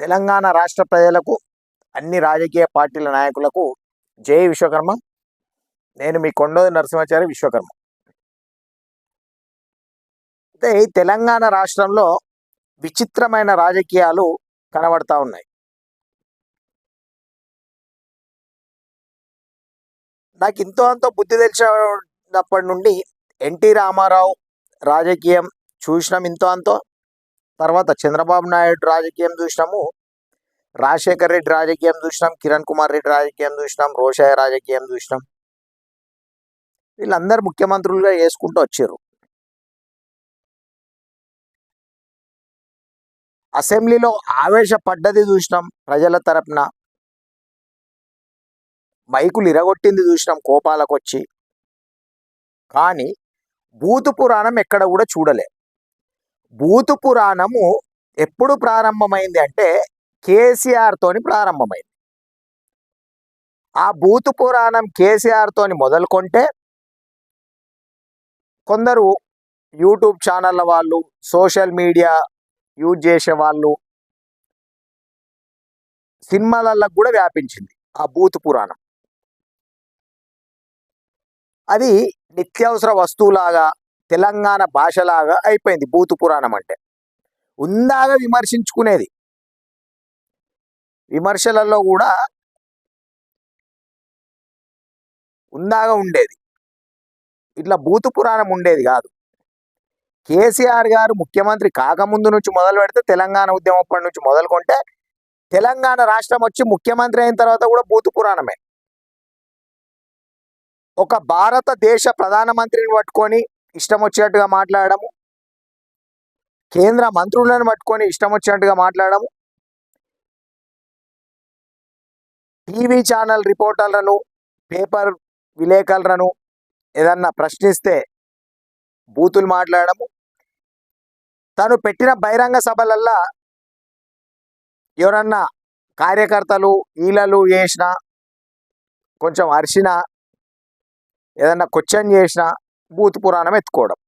తెలంగాణ రాష్ట్ర ప్రజలకు అన్ని రాజకీయ పార్టీల నాయకులకు జై విశ్వకర్మ. నేను మీ కొండోది నరసింహాచారి విశ్వకర్మ. అయితే తెలంగాణ రాష్ట్రంలో విచిత్రమైన రాజకీయాలు కనబడతా ఉన్నాయి. నాకు ఇంతో అంతో బుద్ధి తెలిసినప్పటి నుండి ఎన్టీ రామారావు రాజకీయం చూసినాం ఇంతో అంతో తర్వాత చంద్రబాబు నాయుడు రాజకీయం చూసినాము రాజశేఖర్ రెడ్డి రాజకీయం చూసినాం కిరణ్ కుమార్ రెడ్డి రాజకీయం చూసినాం రోషాయ రాజకీయం చూసినాం. వీళ్ళందరూ ముఖ్యమంత్రులుగా చేసుకుంటూ వచ్చారు. అసెంబ్లీలో ఆవేశపడ్డది చూసినాం ప్రజల తరపున. మైకులు ఇరగొట్టింది చూసినాం కోపాలకొచ్చి. కానీ భూతు పురాణం ఎక్కడ కూడా చూడలే. భూతు పురాణము ఎప్పుడు ప్రారంభమైంది అంటే కేసీఆర్తోని ప్రారంభమైంది. ఆ భూతు పురాణం కేసీఆర్తోని మొదలుకొంటే కొందరు యూట్యూబ్ ఛానళ్ళ వాళ్ళు సోషల్ మీడియా యూజ్ చేసే వాళ్ళు సినిమాలలో కూడా వ్యాపించింది ఆ బూత్ పురాణం. అది నిత్యావసర వస్తువులాగా తెలంగాణ భాషలాగా అయిపోయింది భూతు పురాణం అంటే. ఉందాగా విమర్శించుకునేది. విమర్శలలో కూడా ఉందాగా ఉండేది. ఇట్లా భూతు పురాణం ఉండేది కాదు. కేసీఆర్ గారు ముఖ్యమంత్రి కాకముందు నుంచి మొదలు పెడితే తెలంగాణ ఉద్యమప్పటి నుంచి మొదలుకొంటే తెలంగాణ రాష్ట్రం వచ్చి ముఖ్యమంత్రి అయిన తర్వాత కూడా భూతు పురాణమే. ఒక భారతదేశ ప్రధానమంత్రిని పట్టుకొని ఇష్టం వచ్చినట్టుగా మాట్లాడము కేంద్ర మంత్రులను పట్టుకొని ఇష్టం వచ్చినట్టుగా మాట్లాడము టీవీ ఛానల్ రిపోర్టర్లను పేపర్ విలేకరులను ఏదన్నా ప్రశ్నిస్తే బూతులు మాట్లాడము. తను పెట్టిన బహిరంగ సభలల్లా ఎవరన్నా కార్యకర్తలు ఈలలు చేసిన కొంచెం అరిసిన ఏదన్నా క్వశ్చన్ చేసిన బూత్ పురాణం ఎత్తుకోవడం.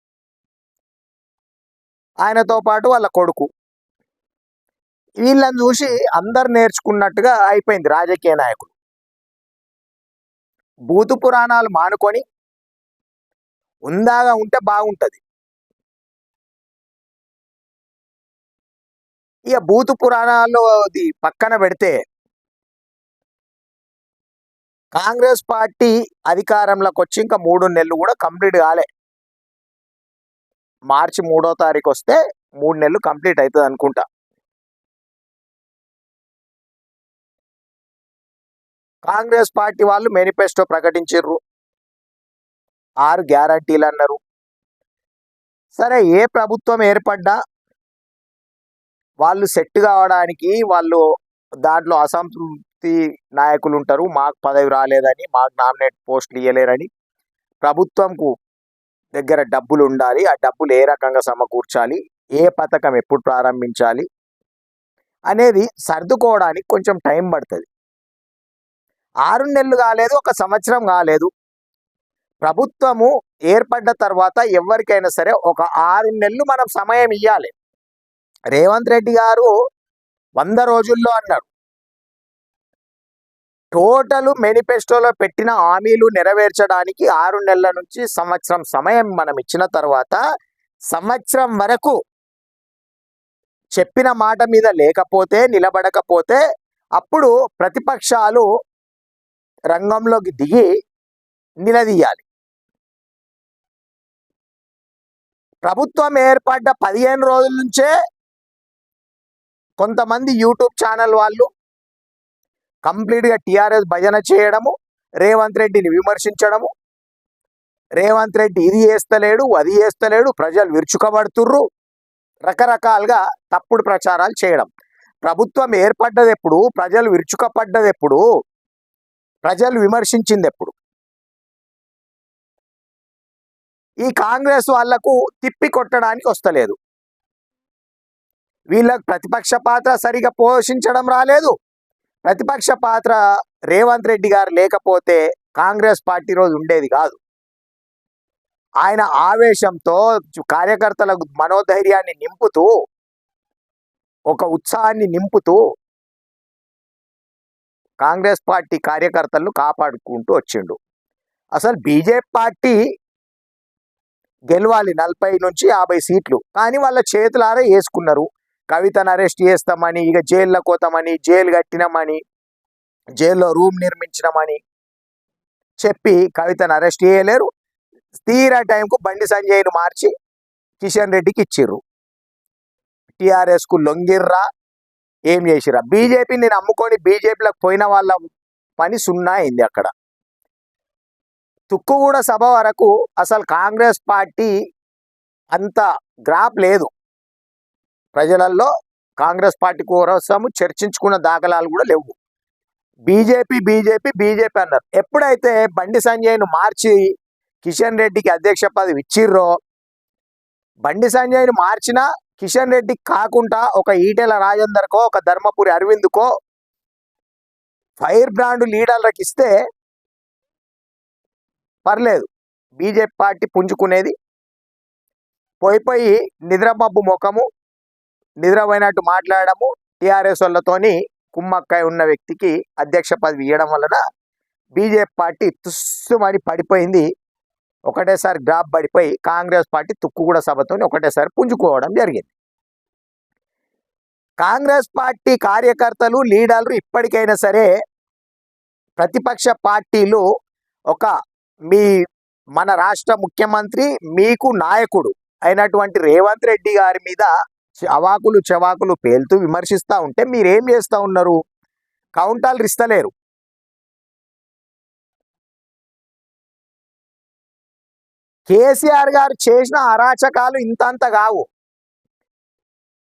ఆయనతో పాటు వాళ్ళ కొడుకు. వీళ్ళని చూసి అందరు నేర్చుకున్నట్టుగా అయిపోయింది రాజకీయ నాయకులు భూతు పురాణాలు మానుకొని ఉందాగా ఉంటే బాగుంటుంది. ఇక భూతు పురాణాలు అది పక్కన పెడితే కాంగ్రెస్ పార్టీ అధికారంలోకి వచ్చి ఇంకా మూడు నెలలు కూడా కంప్లీట్ కాలే. మార్చి మూడో తారీఖు వస్తే మూడు నెలలు కంప్లీట్ అవుతుంది అనుకుంటా. కాంగ్రెస్ పార్టీ వాళ్ళు మేనిఫెస్టో ప్రకటించారు ఆరు గ్యారంటీలు అన్నారు సరే ఏ ప్రభుత్వం ఏర్పడ్డా వాళ్ళు సెట్ కావడానికి వాళ్ళు దాంట్లో అసంతృప్తి నాయకులు ఉంటారు మాకు పదవి రాలేదని మాకు నామినేట్ పోస్టులు ఇవ్వలేరని ప్రభుత్వంకు దగ్గర డబ్బులు ఉండాలి ఆ డబ్బులు ఏ రకంగా సమకూర్చాలి? ఏ పథకం ఎప్పుడు ప్రారంభించాలి? అనేది సర్దుకోవడానికి కొంచెం టైం పడుతుంది. ఆరు నెలలు కాలేదు ఒక సంవత్సరం కాలేదు. ప్రభుత్వము ఏర్పడ్డ తర్వాత ఎవరికైనా సరే ఒక ఆరు నెలలు మనం సమయం ఇవ్వాలి రేవంత్ రెడ్డి గారు వంద రోజుల్లో అన్నారు టోటల్ మేనిఫెస్టోలో పెట్టిన హామీలు నెరవేర్చడానికి ఆరు నెలల నుంచి సంవత్సరం సమయం మనం ఇచ్చిన తర్వాత సంవత్సరం వరకు చెప్పిన మాట మీద లేకపోతే నిలబడకపోతే అప్పుడు ప్రతిపక్షాలు రంగంలోకి దిగి నిలదీయాలి. ప్రభుత్వం ఏర్పడ్డ పదిహేను రోజుల నుంచే కొంతమంది యూట్యూబ్ ఛానల్ వాళ్ళు కంప్లీట్గా టీఆర్ఎస్ భజన చేయడము రేవంత్ రెడ్డిని విమర్శించడము రేవంత్ రెడ్డి ఇది చేస్తలేడు అది చేస్తలేడు ప్రజలు విరుచుకబడుతుర్రు రకరకాలుగా తప్పుడు ప్రచారాలు చేయడం. ప్రభుత్వం ఏర్పడ్డది ఎప్పుడు? ప్రజలు విరుచుకపడ్డది ఎప్పుడు? ప్రజలు విమర్శించింది ఎప్పుడు ఈ కాంగ్రెస్ వాళ్ళకు తిప్పి కొట్టడానికి వస్తలేదు. వీళ్ళకు ప్రతిపక్ష పాత్ర సరిగా పోషించడం రాలేదు. ప్రతిపక్ష పాత్ర రేవంత్ రెడ్డి గారు లేకపోతే కాంగ్రెస్ పార్టీ రోజు ఉండేది కాదు. ఆయన ఆవేశంతో కార్యకర్తలకు మనోధైర్యాన్ని నింపుతూ ఒక ఉత్సాహాన్ని నింపుతూ కాంగ్రెస్ పార్టీ కార్యకర్తలను కాపాడుకుంటూ వచ్చిండు. అసలు బీజేపీ పార్టీ గెలవాలి నలభై నుంచి యాభై సీట్లు. కానీ వాళ్ళ చేతులారా వేసుకున్నారు. కవితను అరెస్ట్ చేస్తామని ఇక జైల్లో కోతామని జైలు కట్టినామని జైల్లో రూమ్ నిర్మించినామని చెప్పి కవితను అరెస్ట్ చేయలేరు. తీరా టైంకు బండి సంజయ్ను మార్చి కిషన్ రెడ్డికి ఇచ్చిర్రు. టిఆర్ఎస్కు లొంగిర్రా. ఏం చేసిరా బీజేపీని అమ్ముకొని బీజేపీలకు పోయిన వాళ్ళ పని సున్నా అయింది అక్కడ. తుక్కుగూడ సభ వరకు అసలు కాంగ్రెస్ పార్టీ అంత గ్రాప్ లేదు. ప్రజలలో కాంగ్రెస్ పార్టీ కోసము చర్చించుకున్న దాఖలాలు కూడా లేవు. బీజేపీ బీజేపీ బీజేపీ అన్నారు. ఎప్పుడైతే బండి సంజయ్ను మార్చి కిషన్ రెడ్డికి అధ్యక్ష పదవి ఇచ్చిర్రో బండి సంజయ్ను మార్చినా కిషన్ రెడ్డి కాకుండా ఒక ఈటెల రాజేందర్కో ఒక ధర్మపురి అరవింద్కో ఫైర్ బ్రాండ్ లీడర్లకు ఇస్తే పర్లేదు. బీజేపీ పార్టీ పుంజుకునేది. పోయిపోయి నిద్రమబ్బు ముఖము నిద్రపోయినట్టు మాట్లాడము టీఆర్ఎస్ వాళ్ళతోని కుమ్మక్కాయ ఉన్న వ్యక్తికి అధ్యక్ష పదవి ఇవ్వడం వలన బీజేపీ పార్టీ తుస్సుమని పడిపోయింది ఒకటేసారి డ్రాప్ పడిపోయి కాంగ్రెస్ పార్టీ తుక్కుగూడ సభతోని ఒకటేసారి పుంజుకోవడం జరిగింది. కాంగ్రెస్ పార్టీ కార్యకర్తలు లీడర్లు ఇప్పటికైనా సరే ప్రతిపక్ష పార్టీలు ఒక మీ మన రాష్ట్ర ముఖ్యమంత్రి మీకు నాయకుడు అయినటువంటి రేవంత్ రెడ్డి గారి మీద అవాకులు చవాకులు పేలుతూ విమర్శిస్తూ ఉంటే మీరేం చేస్తూ ఉన్నారు? కౌంటాలు ఇస్తలేరు కేసీఆర్ గారు చేసిన అరాచకాలు ఇంతంత కావు.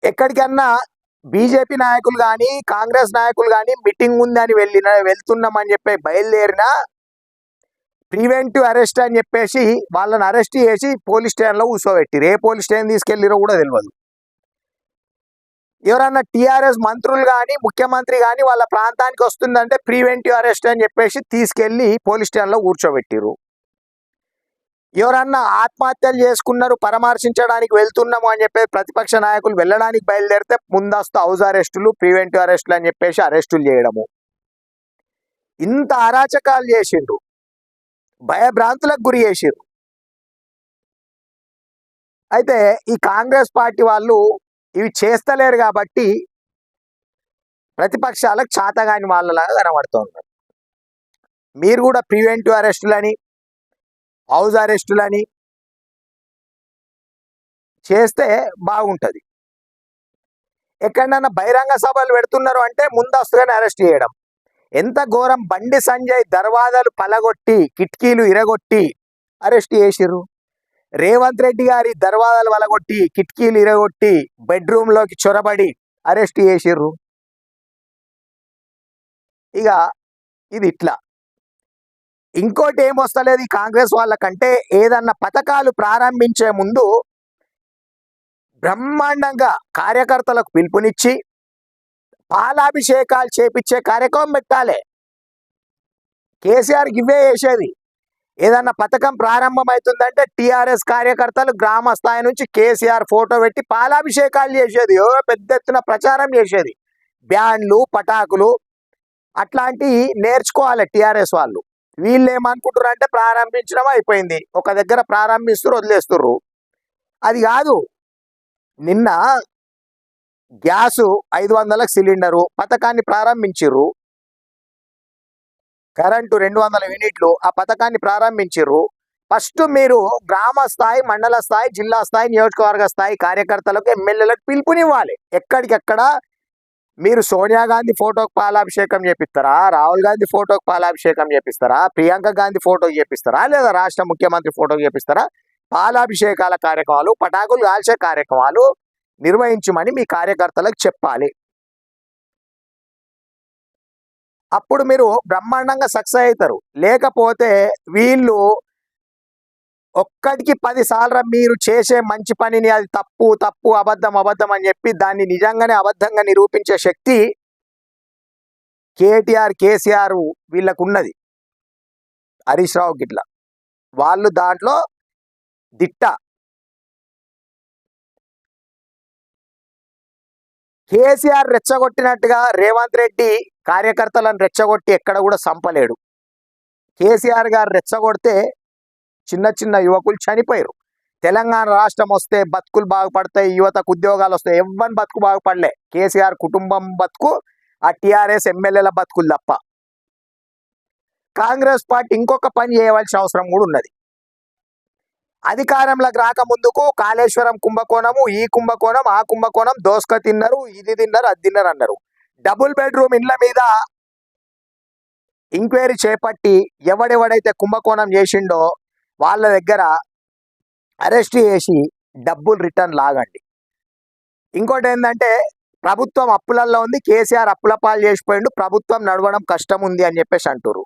ఎక్కడికన్నా బీజేపీ నాయకులు కానీ కాంగ్రెస్ నాయకులు కానీ మీటింగ్ ఉందని వెళ్ళిన వెళ్తున్నామని చెప్పి బయలుదేరిన ప్రివెంటివ్ అరెస్ట్ అని చెప్పేసి వాళ్ళని అరెస్ట్ చేసి పోలీస్ స్టేషన్లో కూర్చోబెట్టిరు ఏ పోలీస్ స్టేషన్ తీసుకెళ్ళిరో కూడా తెలియదు ఎవరన్నా టీఆర్ఎస్ మంత్రులు కానీ ముఖ్యమంత్రి కానీ వాళ్ళ ప్రాంతానికి వస్తుందంటే ప్రివెంటివ్ అరెస్ట్ అని చెప్పేసి తీసుకెళ్ళి పోలీస్ స్టేషన్లో కూర్చోబెట్టిరు ఎవరన్నా ఆత్మహత్యలు చేసుకున్నారు పరామర్శించడానికి వెళ్తున్నాము అని చెప్పి ప్రతిపక్ష నాయకులు వెళ్ళడానికి బయలుదేరితే ముందస్తు హౌస్ అరెస్టులు ప్రివెంటివ్ అరెస్టులు అని చెప్పేసి అరెస్టులు చేయడము. ఇంత అరాచకాలు చేసిండ్రు. భయభ్రాంతులకు గురి చేసిండ్రు. అయితే ఈ కాంగ్రెస్ పార్టీ వాళ్ళు ఇవి చేస్తలేరు కాబట్టి ప్రతిపక్షాలకు చాతగాని వాళ్ళలాగా కనబడుతూ ఉన్నారు. మీరు కూడా ప్రివెంటివ్ అరెస్టులని హౌస్ అరెస్టులని చేస్తే బాగుంటుంది. ఎక్కడన్నా బహిరంగ సభలు పెడుతున్నారు అంటే ముందస్తుగానే అరెస్ట్ చేయడం. ఎంత ఘోరం బండి సంజయ్ దర్వాజాలు పలగొట్టి కిటికీలు ఇరగొట్టి అరెస్ట్ చేసిర్రు. రేవంత్ రెడ్డి గారి దర్వాజాలు పలగొట్టి కిటికీలు ఇరగొట్టి బెడ్రూమ్లోకి చొరబడి అరెస్ట్ చేసిర్రు. ఇక ఇది ఇట్లా. ఇంకోటి ఏమొస్తలేదు ఈ కాంగ్రెస్ వాళ్ళకంటే ఏదన్నా పథకాలు ప్రారంభించే ముందు బ్రహ్మాండంగా కార్యకర్తలకు పిలుపునిచ్చి పాలాభిషేకాలు చేపించే కార్యక్రమం పెట్టాలి. కేసీఆర్ ఇవే చేసేది. ఏదన్నా పథకం ప్రారంభమవుతుందంటే టీఆర్ఎస్ కార్యకర్తలు గ్రామ స్థాయి నుంచి కేసీఆర్ ఫోటో పెట్టి పాలాభిషేకాలు చేసేది. ఓ పెద్ద ఎత్తున ప్రచారం చేసేది. బ్యాండ్లు పటాకులు అట్లాంటివి నేర్చుకోవాలి టీఆర్ఎస్ వాళ్ళు. వీళ్ళు ఏమనుకుంటారు అంటే ప్రారంభించడం అయిపోయింది. ఒక దగ్గర ప్రారంభిస్తారు వదిలేస్తుర్రు. అది కాదు. నిన్న గ్యాసు ఐదు వందలకు సిలిండరు పథకాన్ని ప్రారంభించిర్రు. కరెంటు రెండు వందల యూనిట్లు ఆ పథకాన్ని ప్రారంభించిర్రు. ఫస్ట్ మీరు గ్రామ స్థాయి మండల స్థాయి జిల్లా స్థాయి నియోజకవర్గ స్థాయి కార్యకర్తలకు ఎమ్మెల్యేలకు పిలుపునివ్వాలి. ఎక్కడికెక్కడ మీరు సోనియా గాంధీ ఫోటోకి పాలాభిషేకం చేపిస్తారా? రాహుల్ గాంధీ ఫోటోకి పాలాభిషేకం చేపిస్తారా? ప్రియాంక గాంధీ ఫోటోకి చేపిస్తారా? లేదా రాష్ట్ర ముఖ్యమంత్రి ఫోటోకి చేపిస్తారా? పాలాభిషేకాల కార్యక్రమాలు పటాకులు కాల్చే కార్యక్రమాలు నిర్వహించమని మీ కార్యకర్తలకు చెప్పాలి. అప్పుడు మీరు బ్రహ్మాండంగా సక్సెస్ అవుతారు. లేకపోతే వీళ్ళు ఒక్కటికి పదిసార్లు మీరు చేసే మంచి పనిని అది తప్పు తప్పు అబద్ధం అబద్ధం అని చెప్పి దాన్ని నిజంగానే అబద్ధంగా నిరూపించే శక్తి కేటీఆర్ కేసీఆర్ వీళ్ళకున్నది. హరీష్ రావు గిట్ల. వాళ్ళు దాంట్లో దిట్ట. కేసీఆర్ రెచ్చగొట్టినట్టుగా రేవంత్ రెడ్డి కార్యకర్తలను రెచ్చగొట్టి ఎక్కడ కూడా సంపలేడు. కేసీఆర్ గారు రెచ్చగొడితే చిన్న చిన్న యువకులు చనిపోయారు. తెలంగాణ రాష్ట్రం వస్తే బతుకులు బాగుపడతాయి యువతకు ఉద్యోగాలు వస్తాయి. ఎవ్వని బతుకు బాగుపడలే. కేసీఆర్ కుటుంబం బతుకు ఆ టీఆర్ఎస్ ఎమ్మెల్యేల బతుకులు తప్ప. కాంగ్రెస్ పార్టీ ఇంకొక పని చేయవలసిన అవసరం కూడా ఉన్నది. అధికారంలోకి రాకముందుకు కాళేశ్వరం కుంభకోణము ఈ కుంభకోణం ఆ కుంభకోణం దోసక తిన్నారు ఇది తిన్నారు అది తిన్నారు అన్నారు. డబుల్ బెడ్రూమ్ ఇండ్ల మీద ఎంక్వైరీ చేపట్టి ఎవడెవడైతే కుంభకోణం చేసిండో వాళ్ళ దగ్గర అరెస్ట్ చేసి డబ్బులు రిటర్న్ లాగండి. ఇంకోటి ఏంటంటే ప్రభుత్వం అప్పులల్లో ఉంది కేసీఆర్ అప్పుల పాలు చేసిపోయిండు ప్రభుత్వం నడవడం కష్టం ఉంది అని చెప్పేసి అంటారు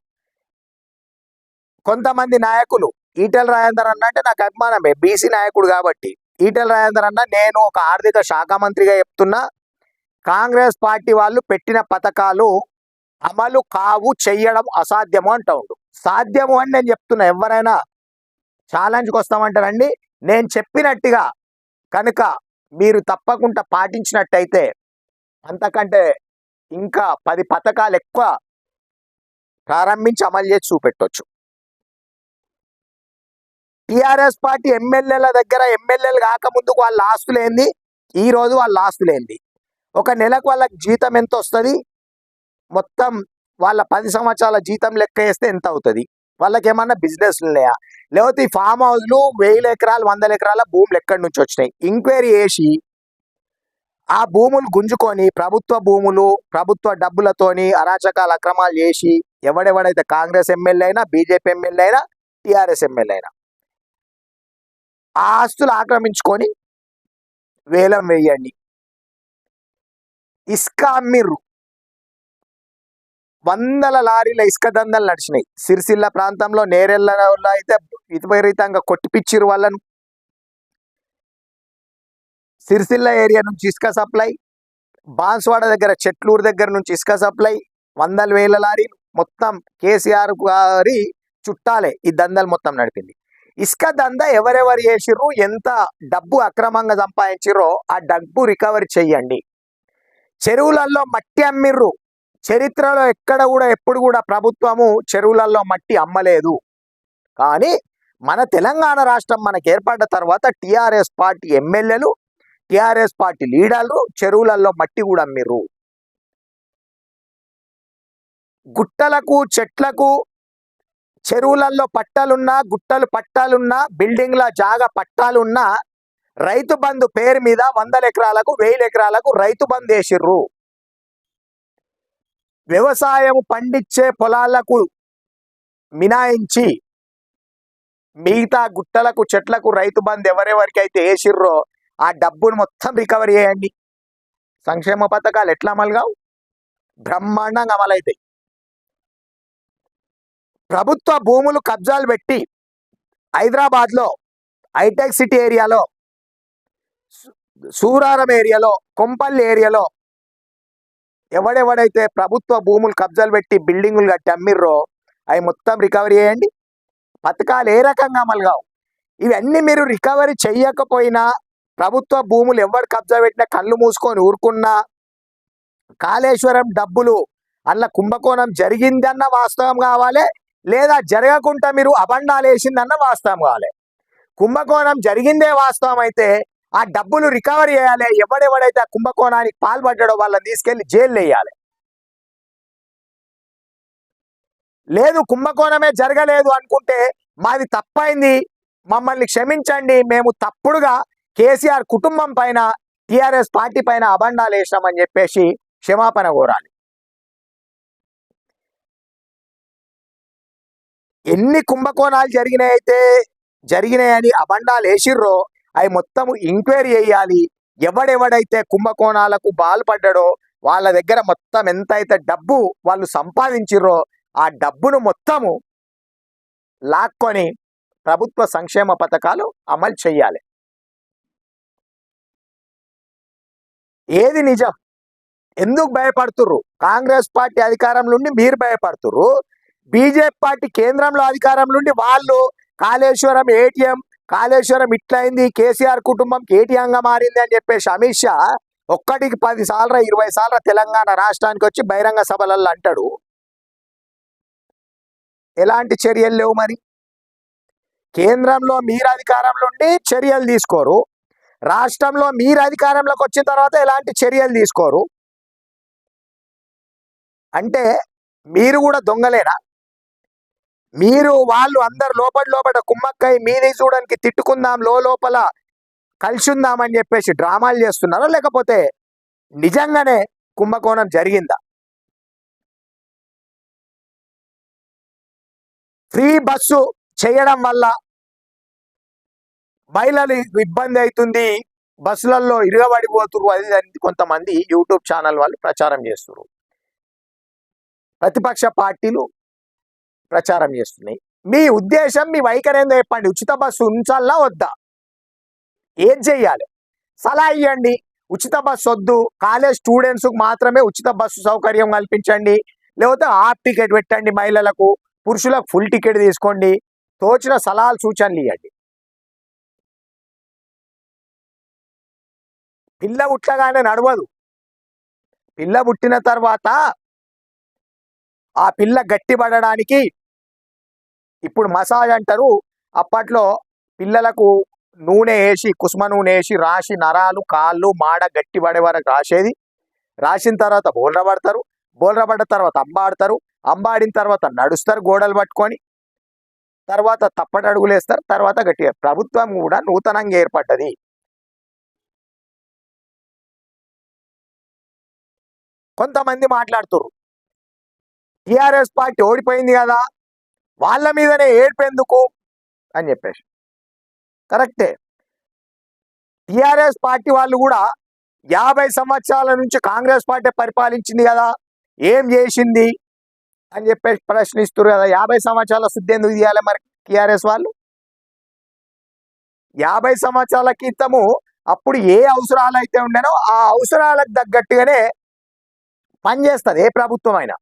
కొంతమంది నాయకులు ఈటెల రాజేందర్ అన్న అంటే నాకు అభిమానమే బీసీ నాయకుడు కాబట్టి. ఈటెల రాజేందర్ అన్న నేను ఒక ఆర్థిక శాఖ మంత్రిగా చెప్తున్నా కాంగ్రెస్ పార్టీ వాళ్ళు పెట్టిన పథకాలు అమలు కావు చెయ్యడం అసాధ్యము అంటా సాధ్యము అని నేను చెప్తున్నా ఎవరైనా ఛాలెంజ్కి వస్తామంటారండి నేను చెప్పినట్టుగా కనుక మీరు తప్పకుండా పాటించినట్టయితే అంతకంటే ఇంకా పది పథకాలు ఎక్కువ ప్రారంభించి అమలు చేసి చూపెట్టొచ్చు. టిఆర్ఎస్ పార్టీ ఎమ్మెల్యేల దగ్గర ఎమ్మెల్యేలు కాకముందుకు వాళ్ళ ఆస్తులేంది ఈ రోజు వాళ్ళ ఆస్తులేంది ఒక నెలకు వాళ్ళకి జీతం ఎంత వస్తుంది మొత్తం వాళ్ళ పది సంవత్సరాల జీతం లెక్క వేస్తే ఎంత అవుతుంది వాళ్ళకి ఏమన్నా బిజినెస్ ఉన్నాయా? లేకపోతే ఈ ఫామ్ హౌస్లు వేల ఎకరాలు వందల ఎకరాల భూములు ఎక్కడి నుంచి వచ్చినాయి? ఎంక్వైరీ చేసి ఆ భూములు గుంజుకొని ప్రభుత్వ భూములు ప్రభుత్వ డబ్బులతోని అరాచకాల అక్రమాలు చేసి ఎవడెవడైతే కాంగ్రెస్ ఎమ్మెల్యే అయినా బీజేపీ ఎమ్మెల్యే అయినా టీఆర్ఎస్ ఎమ్మెల్యే అయినా. ఆ ఆస్తులు ఆక్రమించుకొని వేలం వేయండి. ఇసుక అమ్మిర్రు వందల లారీల ఇసుక దందలు నడిచినాయి. సిరిసిల్ల ప్రాంతంలో నేరెళ్ళలో అయితే విపరీతంగా కొట్టిపిచ్చిరు వాళ్ళను. సిరిసిల్ల ఏరియా నుంచి ఇసుక సప్లై బాన్స్వాడ దగ్గర చెట్లూరు దగ్గర నుంచి ఇసుక సప్లై వందల వేల లారీలు మొత్తం కేసీఆర్ గారి చుట్టాలే ఈ దందలు మొత్తం నడిపింది. ఇసుక దంద ఎవరెవరు చేసిర్రు ఎంత డబ్బు అక్రమంగా సంపాదించిర్రో ఆ డబ్బు రికవరీ చెయ్యండి. చెరువులలో మట్టి అమ్మిర్రు. చరిత్రలో ఎక్కడ కూడా ఎప్పుడు కూడా ప్రభుత్వము చెరువులలో మట్టి అమ్మలేదు. కానీ మన తెలంగాణ రాష్ట్రం మనకు ఏర్పడ్డ తర్వాత టీఆర్ఎస్ పార్టీ ఎమ్మెల్యేలు టిఆర్ఎస్ పార్టీ లీడర్లు చెరువులలో మట్టి కూడా అమ్మిర్రు. గుట్టలకు చెట్లకు చెరువులలో పట్టాలున్నా గుట్టలు పట్టాలున్నా బిల్డింగ్ల జాగా పట్టాలున్నా రైతు బంధు పేరు మీద వందల ఎకరాలకు వేల ఎకరాలకు రైతు బంధు వేసిర్రు. వ్యవసాయం పండించే పొలాలకు మినాయించి మిగతా గుట్టలకు చెట్లకు రైతు బంధు ఎవరెవరికి అయితే వేసిర్రో ఆ డబ్బును మొత్తం రికవరీ చేయండి. సంక్షేమ పథకాలు ఎట్లా అమలు బ్రహ్మాండంగా అమలైతాయి ప్రభుత్వ భూములు కబ్జాలు పెట్టి హైదరాబాద్లో హైటెక్ సిటీ ఏరియాలో సూరారం ఏరియాలో కొంపల్లి ఏరియాలో ఎవడెవడైతే ప్రభుత్వ భూములు కబ్జాలు పెట్టి బిల్డింగులు కట్టి అమ్మిర్రో అవి మొత్తం రికవరీ చేయండి. పథకాలు ఏ రకంగా అమలు కావు ఇవన్నీ మీరు రికవరీ చెయ్యకపోయినా ప్రభుత్వ భూములు ఎవరు కబ్జా పెట్టినా కళ్ళు మూసుకొని ఊరుకున్నా కాళేశ్వరం డబ్బులు అల్ల కుంభకోణం జరిగిందన్న వాస్తవం కావాలి లేదా జరగకుండా మీరు అబండాలు వేసిందన్న వాస్తవం కావాలి. కుంభకోణం జరిగిందే వాస్తవం అయితే ఆ డబ్బులు రికవరీ చేయాలి. ఎవడెవడైతే ఆ కుంభకోణానికి పాల్పడ్డాడో వాళ్ళని తీసుకెళ్ళి జైలు వేయాలి. లేదు కుంభకోణమే జరగలేదు అనుకుంటే మాది తప్పైంది. మమ్మల్ని క్షమించండి. మేము తప్పుడుగా కేసీఆర్ కుటుంబం పైన టిఆర్ఎస్ పార్టీ పైన అబండాలు వేసినామని చెప్పేసి క్షమాపణ కోరాలి. ఎన్ని కుంభకోణాలు జరిగినాయితే జరిగినాయని అబండాలు వేసిర్రో అవి మొత్తం ఎంక్వైరీ చేయాలి. ఎవడెవడైతే కుంభకోణాలకు బాల్పడ్డాడో వాళ్ళ దగ్గర మొత్తం ఎంత అయితే డబ్బు వాళ్ళు సంపాదించిర్రో ఆ డబ్బును మొత్తము లాక్కొని ప్రభుత్వ సంక్షేమ పథకాలు అమలు చేయాలి. ఏది నిజం? ఎందుకు భయపడుతుర్రు? కాంగ్రెస్ పార్టీ అధికారంలో నుండి మీరు భయపడుతుర్రు? బీజేపీ పార్టీ కేంద్రంలో అధికారం నుండి వాళ్ళు కాళేశ్వరం ఏటీఎం కాళేశ్వరం ఇట్లయింది కేసీఆర్ కుటుంబం కేటీఎంగా మారింది అని చెప్పేసి అమిత్ షా ఒక్కటికి పది సార్ల ఇరవై సార్ల తెలంగాణ రాష్ట్రానికి వచ్చి బహిరంగ సభలలో అంటాడు. ఎలాంటి చర్యలు లేవు మరి? కేంద్రంలో మీరు అధికారంలో ఉండి చర్యలు తీసుకోరు. రాష్ట్రంలో మీరు అధికారంలోకి వచ్చిన తర్వాత ఎలాంటి చర్యలు తీసుకోరు? అంటే మీరు కూడా దొంగలేనా మీరు వాళ్ళు అందరు లోపల లోపల కుమ్మక్కై మీది చూడడానికి తిట్టుకుందాం లో లోపల కలిసి ఉందామని చెప్పేసి డ్రామాలు చేస్తున్నారా? లేకపోతే నిజంగానే కుంభకోణం జరిగిందా? ఫ్రీ బస్సు చేయడం వల్ల మహిళలు ఇబ్బంది అవుతుంది బస్సులలో ఇరగబడిపోతురు అది అని కొంతమంది యూట్యూబ్ ఛానల్ వాళ్ళు ప్రచారం చేస్తున్నారు ప్రతిపక్ష పార్టీలు ప్రచారం చేస్తున్నాయి. మీ ఉద్దేశం మీ వైఖరి ఏందో చెప్పండి. ఉచిత బస్సు ఉంచాలా వద్దా? ఏం చెయ్యాలి? సలహా ఇవ్వండి ఉచిత బస్సు వద్దు. కాలేజ్ స్టూడెంట్స్కి మాత్రమే ఉచిత బస్సు సౌకర్యం కల్పించండి. లేకపోతే హాఫ్ టికెట్ పెట్టండి మహిళలకు. పురుషులకు ఫుల్ టికెట్ తీసుకోండి. తోచిన సలహాలు సూచనలు ఇవ్వండి పిల్ల పుట్టగానే నడవదు. పిల్ల పుట్టిన తర్వాత ఆ పిల్ల గట్టిపడడానికి ఇప్పుడు మసాజ్ అంటారు. అప్పట్లో పిల్లలకు నూనె వేసి కుసుమ నూనె వేసి రాసి నరాలు కాళ్ళు మాడ గట్టి పడే వరకు రాసేది. రాసిన తర్వాత బోల్ర పడతారు. బోల్ర పడ్డ తర్వాత అంబాడతారు అంబాడిన తర్వాత నడుస్తారు గోడలు పట్టుకొని. తర్వాత తప్పటి అడుగులేస్తారు. తర్వాత గట్టిగా ప్రభుత్వం కూడా నూతనంగా ఏర్పడ్డది. కొంతమంది మాట్లాడుతున్నారు టిఆర్ఎస్ పార్టీ ఓడిపోయింది కదా. వాళ్ళ మీదనే ఏడ్పెందుకు? అని చెప్పేసి. కరెక్టే. టిఆర్ఎస్ పార్టీ వాళ్ళు కూడా యాభై సంవత్సరాల నుంచి కాంగ్రెస్ పార్టీ పరిపాలించింది కదా ఏం చేసింది? అని చెప్పేసి ప్రశ్నిస్తారు కదా యాభై సంవత్సరాల శుద్ధి ఎందుకు తీయాలి మరి టిఆర్ఎస్ వాళ్ళు? యాభై సంవత్సరాల క్రితము అప్పుడు ఏ అవసరాలు అయితే ఉండేనో ఆ అవసరాలకు తగ్గట్టుగానే పనిచేస్తుంది ఏ ప్రభుత్వం అయినా.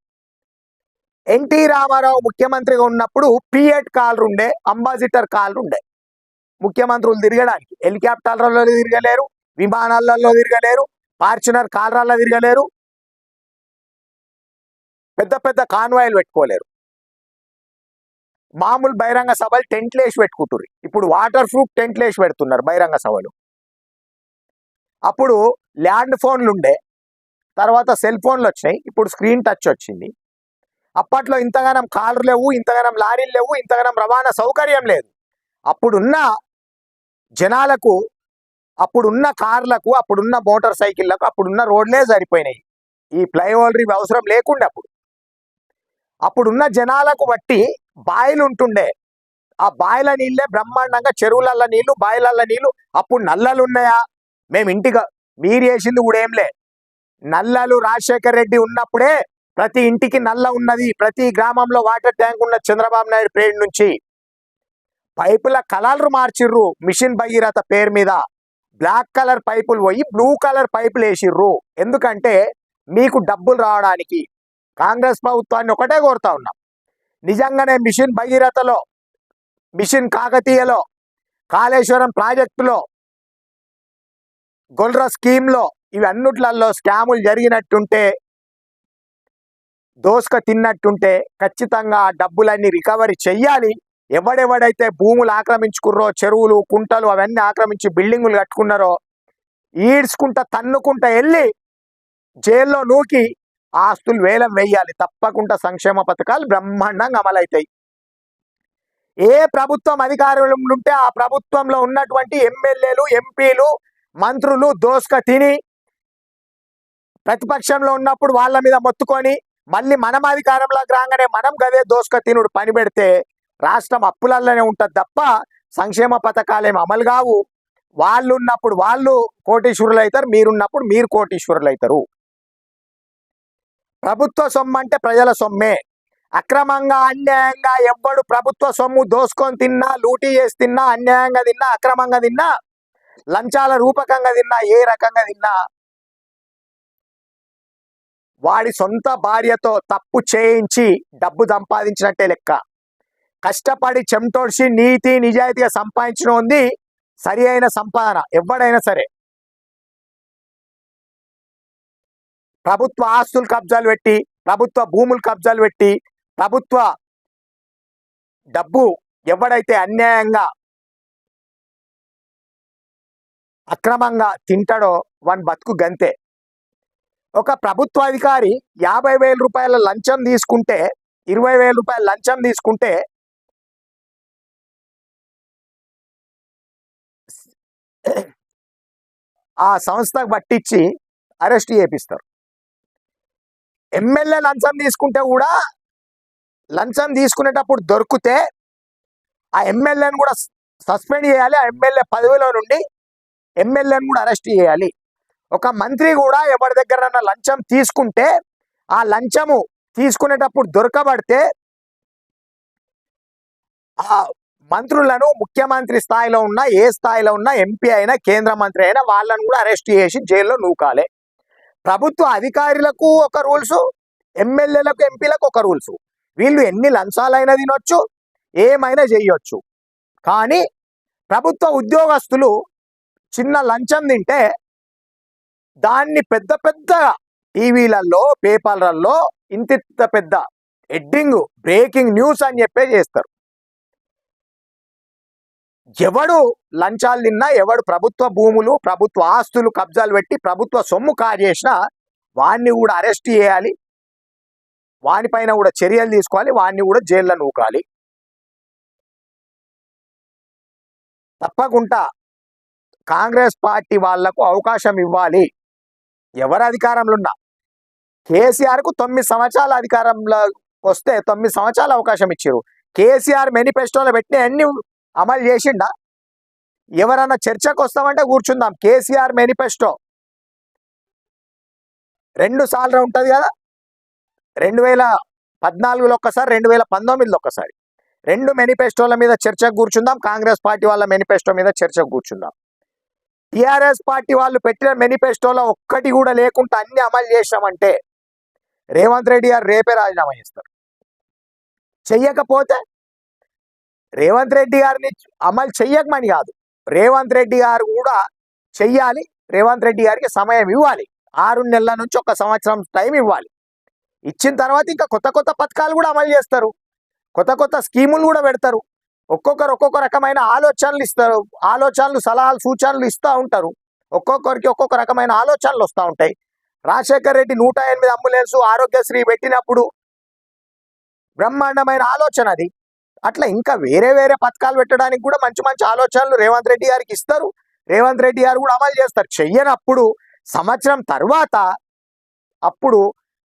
ఎన్టీ రామారావు ముఖ్యమంత్రిగా ఉన్నప్పుడు పిఎట్ కాలర్ ఉండే అంబాసిడర్ కాలర్ ఉండే. ముఖ్యమంత్రులు తిరగడానికి హెలికాప్టర్లలో తిరగలేరు విమానాలలో తిరగలేరు ఫార్చునర్ కార్లలో తిరగలేరు పెద్ద పెద్ద కాన్వాయిలు పెట్టుకోలేరు. మామూలు బహిరంగ సభలు టెంట్లు వేసి పెట్టుకుంటుర్రు. ఇప్పుడు వాటర్ ప్రూఫ్ టెంట్లు వేసి పెడుతున్నారు బహిరంగ సభలు. అప్పుడు ల్యాండ్ ఫోన్లు ఉండే తర్వాత సెల్ ఫోన్లు వచ్చినాయి ఇప్పుడు స్క్రీన్ టచ్ వచ్చింది. అప్పట్లో ఇంతగానం కార్లు లేవు ఇంతగానం లారీలు లేవు ఇంతగానం రవాణా సౌకర్యం లేదు. అప్పుడున్న జనాలకు అప్పుడున్న కార్లకు అప్పుడున్న మోటార్ సైకిళ్ళకు అప్పుడున్న రోడ్లే సరిపోయినాయి. ఈ ఫ్లైఓవర్ ఇవి అవసరం లేకుండే అప్పుడు. అప్పుడున్న జనాలకు బట్టి బాయిలు ఉంటుండే. ఆ బాయిల నీళ్ళే బ్రహ్మాండంగా చెరువులల్ల నీళ్ళు బాయిలల్ల నీళ్ళు అప్పుడు నల్లలు ఉన్నాయా? మేము ఇంటిగా మీరు చేసింది కూడా ఏంలే నల్లలు రాజశేఖర్ రెడ్డి ఉన్నప్పుడే ప్రతి ఇంటికి నల్ల ఉన్నది ప్రతి గ్రామంలో వాటర్ ట్యాంక్ ఉన్న చంద్రబాబు నాయుడు పేరు నుంచి. పైపుల కలర్లు మార్చిర్రు మిషన్ భగీరథ పేరు మీద. బ్లాక్ కలర్ పైపులు పోయి బ్లూ కలర్ పైపులు వేసిర్రు. ఎందుకంటే మీకు డబ్బులు రావడానికి. కాంగ్రెస్ ప్రభుత్వాన్ని ఒకటే కోరుతా ఉన్నాం. నిజంగానే మిషన్ భగీరథలో మిషన్ కాకతీయలో కాళేశ్వరం ప్రాజెక్టులో గొల్ర స్కీమ్లో ఇవి అన్నిట్లలో స్కాములు జరిగినట్టుంటే దోసుక తిన్నట్టుంటే ఖచ్చితంగా ఆ డబ్బులన్నీ రికవరీ చెయ్యాలి. ఎవడెవడైతే భూములు ఆక్రమించుకుర్రో చెరువులు కుంటలు అవన్నీ ఆక్రమించి బిల్డింగులు కట్టుకున్నారో ఈడ్చుకుంటా తన్నుకుంటా వెళ్ళి జైల్లో నూకి ఆస్తులు వేలం వేయాలి. తప్పకుండా సంక్షేమ పథకాలు బ్రహ్మాండంగా అమలవుతాయి. ఏ ప్రభుత్వం అధికారంలో ఉంటే ఆ ప్రభుత్వంలో ఉన్నటువంటి ఎమ్మెల్యేలు ఎంపీలు మంత్రులు దోసుక తిని ప్రతిపక్షంలో ఉన్నప్పుడు వాళ్ళ మీద మొత్తుకొని మళ్ళీ మనం అధికారంలోకి రాగానే మనం గదే దోసుక తినుడు పని పెడితే రాష్ట్రం అప్పులల్లోనే ఉంటుంది తప్ప సంక్షేమ పథకాలేమి అమలు కావు. వాళ్ళు ఉన్నప్పుడు వాళ్ళు కోటీశ్వరులు అవుతారు మీరున్నప్పుడు మీరు కోటీశ్వరులు అవుతారు ప్రభుత్వ సొమ్ము అంటే ప్రజల సొమ్మే. అక్రమంగా అన్యాయంగా ఎవ్వడు ప్రభుత్వ సొమ్ము దోసుకొని తిన్నా లూటీ చేసి తిన్నా అన్యాయంగా తిన్నా అక్రమంగా తిన్నా లంచాల రూపకంగా తిన్నా ఏ రకంగా తిన్నా వాడి సొంత భార్యతో తప్పు చేయించి డబ్బు సంపాదించినట్టే లెక్క. కష్టపడి చెమటోడ్చి నీతి నిజాయితీగా సంపాదించిన ఉంది సరి అయిన సంపాదన ఎవడైనా సరే. ప్రభుత్వ ఆస్తులు కబ్జాలు పెట్టి ప్రభుత్వ భూములు కబ్జాలు పెట్టి ప్రభుత్వ డబ్బు ఎవడైతే అన్యాయంగా అక్రమంగా తింటాడో వాని బతుకు గంతే. ఒక ప్రభుత్వ అధికారి యాభై వేల రూపాయల లంచం తీసుకుంటే ఇరవై వేల రూపాయల లంచం తీసుకుంటే ఆ సంస్థకు పట్టించి అరెస్ట్ చేపిస్తారు. ఎమ్మెల్యే లంచం తీసుకుంటే కూడా లంచం తీసుకునేటప్పుడు దొరికితే ఆ ఎమ్మెల్యేని కూడా సస్పెండ్ చేయాలి. ఆ ఎమ్మెల్యే పదవిలో నుండి ఎమ్మెల్యేని కూడా అరెస్ట్ చేయాలి. ఒక మంత్రి కూడా ఎవరి దగ్గర లంచం తీసుకుంటే ఆ లంచము తీసుకునేటప్పుడు దొరకబడితే ఆ మంత్రులను ముఖ్యమంత్రి స్థాయిలో ఉన్న ఏ స్థాయిలో ఉన్న ఎంపీ అయినా కేంద్ర మంత్రి అయినా వాళ్ళను కూడా అరెస్ట్ చేసి జైల్లో నూకాలే. ప్రభుత్వ అధికారులకు ఒక రూల్స్ ఎమ్మెల్యేలకు ఎంపీలకు ఒక రూల్స్. వీళ్ళు ఎన్ని లంచాలైనా తినొచ్చు ఏమైనా చేయొచ్చు కానీ ప్రభుత్వ ఉద్యోగస్తులు చిన్న లంచం తింటే దాన్ని పెద్ద పెద్ద టీవీలలో పేపర్లలో ఇంత పెద్ద హెడ్డింగ్ బ్రేకింగ్ న్యూస్ అని చెప్పే చేస్తారు. ఎవడు లంచాలు తిన్నా ఎవడు ప్రభుత్వ భూములు ప్రభుత్వ ఆస్తులు కబ్జాలు పెట్టి ప్రభుత్వ సొమ్ము కాజేసినా వాణ్ణి కూడా అరెస్ట్ చేయాలి. వానిపైన కూడా చర్యలు తీసుకోవాలి. వాడిని కూడా జైల్లో నూకాలి. తప్పకుండా కాంగ్రెస్ పార్టీ వాళ్ళకు అవకాశం ఇవ్వాలి. ఎవరు అధికారంలో ఉన్నా? కేసీఆర్కు తొమ్మిది సంవత్సరాల అధికారంలో వస్తే తొమ్మిది సంవత్సరాల అవకాశం ఇచ్చారు కేసీఆర్ మేనిఫెస్టోలో పెట్టిన అన్ని అమలు చేసిండా? ఎవరన్నా చర్చకు వస్తామంటే కూర్చుందాం. KCR manifesto. రెండు సార్లు ఉంటుంది కదా? రెండు వేల పద్నాలుగులో ఒక్కసారి రెండు వేల పంతొమ్మిదిలో ఒక్కసారి. రెండు మేనిఫెస్టోల మీద చర్చకు కూర్చుందాం. కాంగ్రెస్ పార్టీ వాళ్ళ మేనిఫెస్టో మీద చర్చకు కూర్చుందాం. టిఆర్ఎస్ పార్టీ వాళ్ళు పెట్టిన మేనిఫెస్టోలో ఒక్కటి కూడా లేకుండా అన్ని అమలు చేసామంటే రేవంత్ రెడ్డి గారు రేపే రాజీనామా చేస్తారు. చెయ్యకపోతే రేవంత్ రెడ్డి గారిని అమలు చెయ్యకమని కాదు. రేవంత్ రెడ్డి గారు కూడా చెయ్యాలి. రేవంత్ రెడ్డి గారికి సమయం ఇవ్వాలి. ఆరు నెలల నుంచి ఒక సంవత్సరం టైం ఇవ్వాలి. ఇచ్చిన తర్వాత ఇంకా కొత్త కొత్త పథకాలు కూడా అమలు చేస్తారు. కొత్త కొత్త స్కీములు కూడా పెడతారు. ఒక్కొక్కరు ఒక్కొక్క రకమైన ఆలోచనలు ఇస్తారు. ఆలోచనలు సలహాలు సూచనలు ఇస్తూ ఉంటారు. ఒక్కొక్కరికి ఒక్కొక్క రకమైన ఆలోచనలు వస్తూ ఉంటాయి. రాజశేఖర్ రెడ్డి నూట ఎనిమిది అంబులెన్స్ ఆరోగ్యశ్రీ పెట్టినప్పుడు బ్రహ్మాండమైన ఆలోచన అది. అట్లా ఇంకా వేరే వేరే పథకాలు పెట్టడానికి కూడా మంచి మంచి ఆలోచనలు రేవంత్ రెడ్డి గారికి ఇస్తారు. రేవంత్ రెడ్డి గారు కూడా అమలు చేస్తారు. చెయ్యనప్పుడు సంవత్సరం తర్వాత అప్పుడు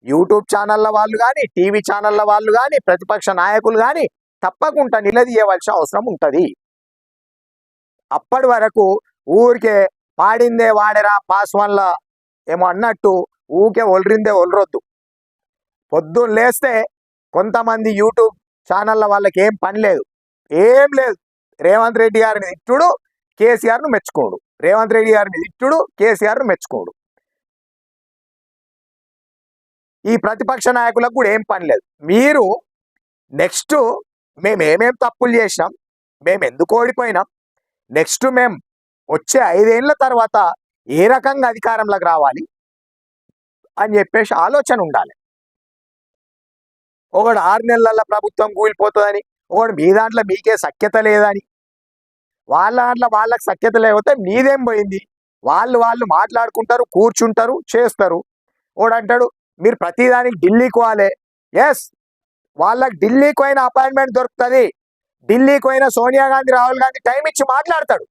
యూట్యూబ్ ఛానళ్ళ వాళ్ళు కానీ టీవీ ఛానళ్ళ వాళ్ళు కానీ ప్రతిపక్ష నాయకులు కానీ తప్పకుండా నిలదీయవలసిన అవసరం ఉంటుంది. అప్పటి వరకు ఊరికే పాడిందే వాడరా పాస్ ఏమో అన్నట్టు ఊరికే ఒలరిందే ఒలరొద్దు. పొద్దున్న లేస్తే కొంతమంది యూట్యూబ్ ఛానళ్ళ వాళ్ళకి ఏం పని లేదు. ఏం లేదు. రేవంత్ రెడ్డి గారిని తిట్టుడు కేసీఆర్ను మెచ్చుకోడు. రేవంత్ రెడ్డి గారిని తిట్టుడు కేసీఆర్ను మెచ్చుకోడు. ఈ ప్రతిపక్ష నాయకులకు కూడా ఏం పని లేదు. మీరు నెక్స్ట్ మేము ఏమేం తప్పులు చేసినాం మేము ఎందుకు ఓడిపోయినాం నెక్స్ట్ మేము వచ్చే ఐదేళ్ళ తర్వాత ఏ రకంగా అధికారంలోకి రావాలి అని చెప్పేసి ఆలోచన ఉండాలి. ఒకడు ఆరు నెలల ప్రభుత్వం కూలిపోతుందని ఒకడు మీ దాంట్లో మీకే సఖ్యత లేదని వాళ్ళ దాంట్లో వాళ్ళకి సఖ్యత లేకపోతే మీదేం పోయింది? వాళ్ళు వాళ్ళు మాట్లాడుకుంటారు కూర్చుంటారు చేస్తారు. ఒకడు అంటాడు మీరు ప్రతిదానికి ఢిల్లీకి పోవాలి. ఎస్ వాళ్ళకి ఢిల్లీకి పోయిన అపాయింట్మెంట్ దొరుకుతుంది. ఢిల్లీకి పోయిన సోనియా గాంధీ రాహుల్ గాంధీ టైం ఇచ్చి మాట్లాడతాడు.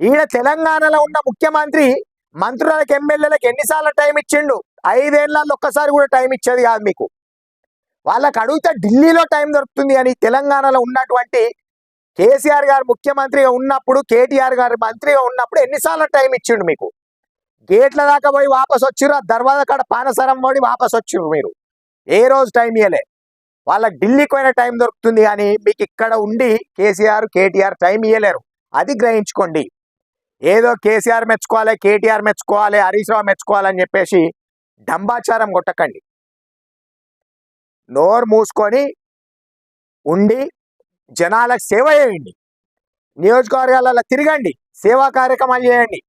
ఈయన తెలంగాణలో ఉన్న ముఖ్యమంత్రి మంత్రులకు ఎమ్మెల్యేలకు ఎన్నిసార్లు టైం ఇచ్చిండు? ఐదేళ్ళలో ఒక్కసారి కూడా టైం ఇచ్చేది కాదు మీకు. వాళ్ళకి అడిగితే ఢిల్లీలో టైం దొరుకుతుంది అని తెలంగాణలో ఉన్నటువంటి కేసీఆర్ గారు ముఖ్యమంత్రిగా ఉన్నప్పుడు కేటీఆర్ గారు మంత్రిగా ఉన్నప్పుడు ఎన్నిసార్లు టైం ఇచ్చిండు మీకు? గేట్ల దాకా పోయి వాపస్ వచ్చిర్రు ఆ దర్వాజా కాడ పానసరం పోయి వాపస్ వచ్చిర్రు మీరు. ఏ రోజు టైం ఇవ్వలే వాళ్ళకి ఢిల్లీకి పోయిన టైం దొరుకుతుంది కానీ మీకు ఇక్కడ ఉండి కేసీఆర్ కేటీఆర్ టైం ఇవ్వలేరు అది గ్రహించుకోండి. ఏదో కేసీఆర్ మెచ్చుకోవాలి కేటీఆర్ మెచ్చుకోవాలి హరీష్ రావు మెచ్చుకోవాలని చెప్పేసి డంబాచారం కొట్టకండి. నోరు మూసుకొని ఉండి జనాలకు సేవ చేయండి. నియోజకవర్గాలలో తిరగండి. సేవా కార్యక్రమాలు చేయండి.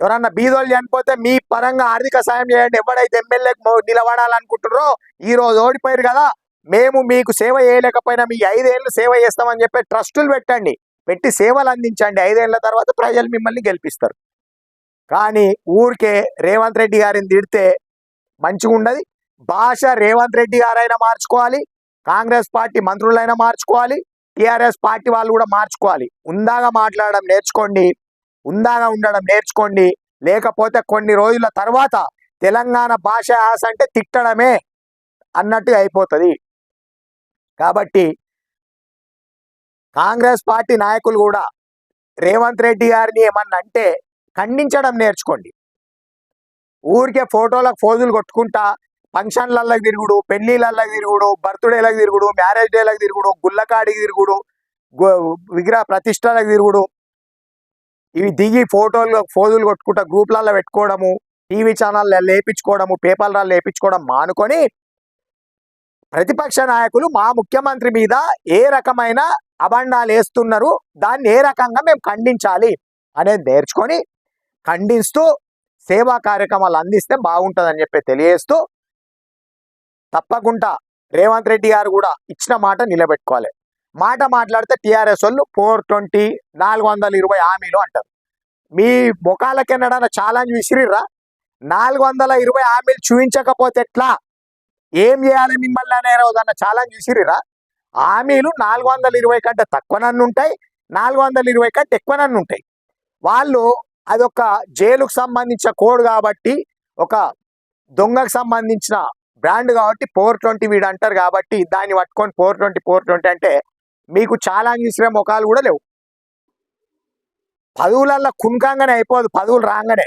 ఎవరన్నా బీదోళ్ళు చనిపోతే మీ పరంగా ఆర్థిక సాయం చేయండి. ఎవడైతే ఎమ్మెల్యేకి నిలబడాలనుకుంటున్నారో ఈ రోజు ఓడిపోయారు కదా. మేము మీకు సేవ చేయలేకపోయినా మీ ఐదేళ్ళు సేవ చేస్తామని చెప్పి ట్రస్టులు పెట్టండి. పెట్టి సేవలు అందించండి. ఐదేళ్ళ తర్వాత ప్రజలు మిమ్మల్ని గెలిపిస్తారు. కానీ ఊరికే రేవంత్ రెడ్డి గారిని తిడితే మంచిగా ఉండదు. భాష రేవంత్ రెడ్డి గారైనా మార్చుకోవాలి. కాంగ్రెస్ పార్టీ మంత్రులైనా మార్చుకోవాలి. టిఆర్ఎస్ పార్టీ వాళ్ళు కూడా మార్చుకోవాలి. ఉందాగా మాట్లాడడం నేర్చుకోండి. ఉందాగా ఉండడం నేర్చుకోండి. లేకపోతే కొన్ని రోజుల తర్వాత తెలంగాణ భాష యాస అంటే తిట్టడమే అన్నట్టు అయిపోతుంది. కాబట్టి కాంగ్రెస్ పార్టీ నాయకులు కూడా రేవంత్ రెడ్డి గారిని ఏమన్నా అంటే ఖండించడం నేర్చుకోండి. ఊరికే ఫోటోలకు ఫోజులు కొట్టుకుంటా ఫంక్షన్లకి తిరుగుడు పెళ్ళిళ్ళకి తిరుగుడు బర్త్డేలకు తిరుగుడు మ్యారేజ్ డేలకు తిరుగుడు గుల్లకాడికి తిరుగుడు విగ్రహ ప్రతిష్టలకు తిరుగుడు ఇవి దిగి ఫోటోలు ఫోజులు కొట్టుకుంటా గ్రూప్లలో పెట్టుకోవడము టీవీ ఛానల్ లేపించుకోవడము పేపర్లలో లేపించుకోవడం మానుకొని ప్రతిపక్ష నాయకులు మా ముఖ్యమంత్రి మీద ఏ రకమైన అబండాలు వేస్తున్నారు దాన్ని ఏ రకంగా మేము ఖండించాలి అనేది నేర్చుకొని ఖండిస్తూ సేవా కార్యక్రమాలు అందిస్తే బాగుంటుందని చెప్పి తెలియజేస్తూ తప్పకుండా రేవంత్ రెడ్డి గారు కూడా ఇచ్చిన మాట నిలబెట్టుకోవాలి. మాట మాట్లాడితే టీఆర్ఎస్ వాళ్ళు ఫోర్ ట్వంటీ నాలుగు వందల ఇరవై హామీలు అంటారు. మీ ముఖాలకెన్నడన్నా ఛాలెంజ్ విసిరిర్రా? నాలుగు వందల ఇరవై హామీలు చూపించకపోతే ఎట్లా? ఏం చేయాలి మిమ్మల్ని అనే రోజన్న ఛాలెంజ్ విసిరిరా హామీలు నాలుగు వందల ఇరవై కంటే తక్కువ నన్ను ఉంటాయి నాలుగు వందల ఇరవై కంటే ఎక్కువ నన్ను ఉంటాయి. వాళ్ళు అదొక జైలుకు సంబంధించిన కోడ్ కాబట్టి ఒక దొంగకు సంబంధించిన బ్రాండ్ కాబట్టి ఫోర్ ట్వంటీ వీడు అంటారు కాబట్టి దాన్ని పట్టుకొని ఫోర్ ట్వంటీ ఫోర్ ట్వంటీ అంటే మీకు చాలా విసిరే ముఖాలు కూడా లేవు. పదవులల్లో కున్కంగానే అయిపోదు పదవులు రాగానే.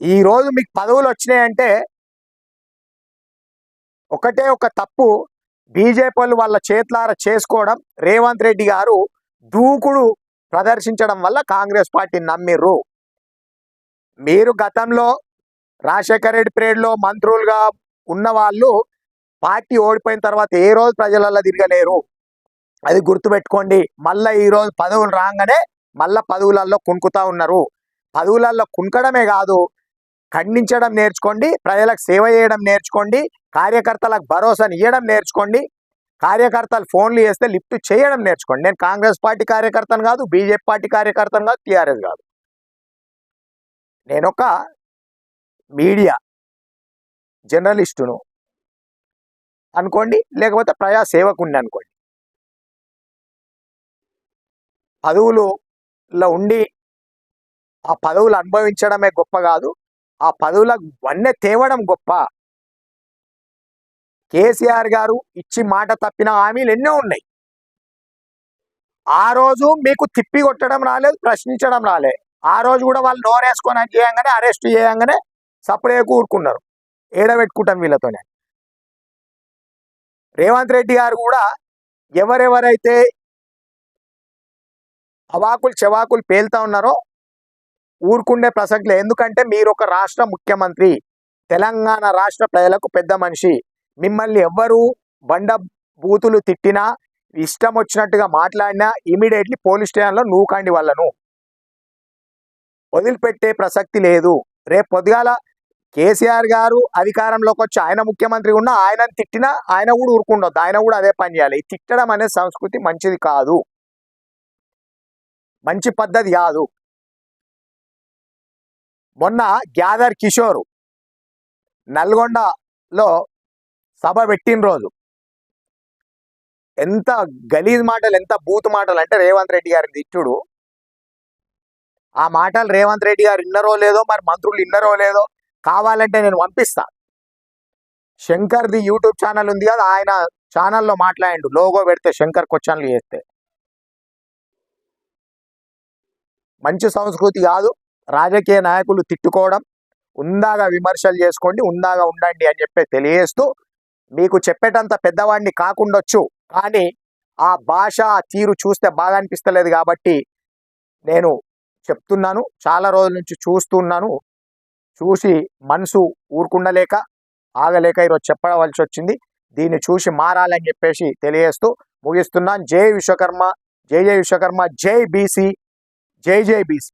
ఈ రోజు మీకు పదవులు వచ్చినాయంటే ఒకటే ఒక తప్పు బీజేపీ వాళ్ళ చేతులార చేసుకోవడం రేవంత్ రెడ్డి గారు దూకుడు ప్రదర్శించడం వల్ల కాంగ్రెస్ పార్టీ నమ్మిర్రు. మీరు గతంలో రాజశేఖర రెడ్డి పీరియడ్లో మంత్రులుగా ఉన్న వాళ్ళు పార్టీ ఓడిపోయిన తర్వాత ఏ రోజు ప్రజలలో తిరగలేరు? అది గుర్తుపెట్టుకోండి. మళ్ళా ఈ రోజు పదవులు రాగానే మళ్ళా పదవులలో కునుకుతా ఉన్నారు. పదవులలో కునకడమే కాదు ఖండించడం నేర్చుకోండి ప్రజలకు సేవ చేయడం నేర్చుకోండి కార్యకర్తలకు భరోసాని ఇవ్వడం నేర్చుకోండి కార్యకర్తలు ఫోన్లు చేస్తే లిఫ్ట్ చేయడం నేర్చుకోండి. నేను కాంగ్రెస్ పార్టీ కార్యకర్తను కాదు బీజేపీ పార్టీ కార్యకర్తను కాదు టీఆర్ఎస్ కాదు. నేనొక మీడియా జర్నలిస్టును అనుకోండి లేకపోతే ప్రజా సేవకుండి అనుకోండి. పదవులలో ఉండి ఆ పదవులు అనుభవించడమే గొప్ప కాదు ఆ పదవులకు వన్నె తేవడం గొప్ప. కేసీఆర్ గారు ఇచ్చి మాట తప్పిన హామీలు ఎన్నో ఉన్నాయి. ఆ రోజు మీకు తిప్పి కొట్టడం రాలేదు ప్రశ్నించడం రాలే ఆ రోజు కూడా వాళ్ళు నోరేసుకొని చేయంగానే అరెస్ట్ చేయంగానే సపరేట్ కూరుకున్నారు ఏడబెట్టుకుంటాం వీళ్ళతోనే. రేవంత్ రెడ్డి గారు కూడా ఎవరెవరైతే అవాకులు చెవాకులు పేలుతా ఉన్నారో ఊరుకుండే ప్రసక్తి లేదు ఎందుకంటే మీరు ఒక రాష్ట్ర ముఖ్యమంత్రి తెలంగాణ రాష్ట్ర ప్రజలకు పెద్ద మనిషి. మిమ్మల్ని ఎవ్వరు బండ బూతులు తిట్టినా ఇష్టం వచ్చినట్టుగా మాట్లాడినా ఇమీడియట్లీ పోలీస్ స్టేషన్లో నూకండి వాళ్ళను. వదిలిపెట్టే ప్రసక్తి లేదు. రేపు పొద్దుగాల కేసీఆర్ గారు అధికారంలోకి వచ్చి ఆయన ముఖ్యమంత్రి ఉన్నా ఆయన తిట్టినా ఆయన కూడా ఊరుకుండొద్దు. ఆయన కూడా అదే పని చేయాలి. ఈ తిట్టడం అనే సంస్కృతి మంచిది కాదు. మంచి పద్ధతి కాదు. మొన్న గ్యాదర్ కిషోర్ నల్గొండలో సభ పెట్టిన రోజు ఎంత గలీజ్ మాటలు ఎంత బూత్ మాటలు అంటే రేవంత్ రెడ్డి గారిని తిట్టుడు. ఆ మాటలు రేవంత్ రెడ్డి గారు ఇన్నరో లేదో మరి మంత్రులు ఇన్నరో లేదో కావాలంటే నేను పంపిస్తా. శంకర్ది యూట్యూబ్ ఛానల్ ఉంది కదా ఆయన ఛానల్లో మాట్లాడిండు. లోగో పెడితే శంకర్ క్వశ్చన్లు చేస్తే. మంచి సంస్కృతి కాదు. రాజకీయ నాయకులు తిట్టుకోవడం ఉందాగా విమర్శలు చేసుకోండి ఉందాగా ఉండండి అని చెప్పి తెలియజేస్తూ మీకు చెప్పేటంత పెద్దవాడిని కాకుండొచ్చు కానీ ఆ భాష తీరు చూస్తే బాగా అనిపిస్తలేదు కాబట్టి నేను చెప్తున్నాను. చాలా రోజుల నుంచి చూస్తున్నాను చూసి మనసు ఊరుకుండలేక ఆగలేక ఈరోజు చెప్పవలసి వచ్చింది దీన్ని చూసి మారాలని చెప్పేసి తెలియజేస్తూ ముగిస్తున్నాను. జై విశ్వకర్మ జై జై విశ్వకర్మ జై బీసీ జై జై బీసీ.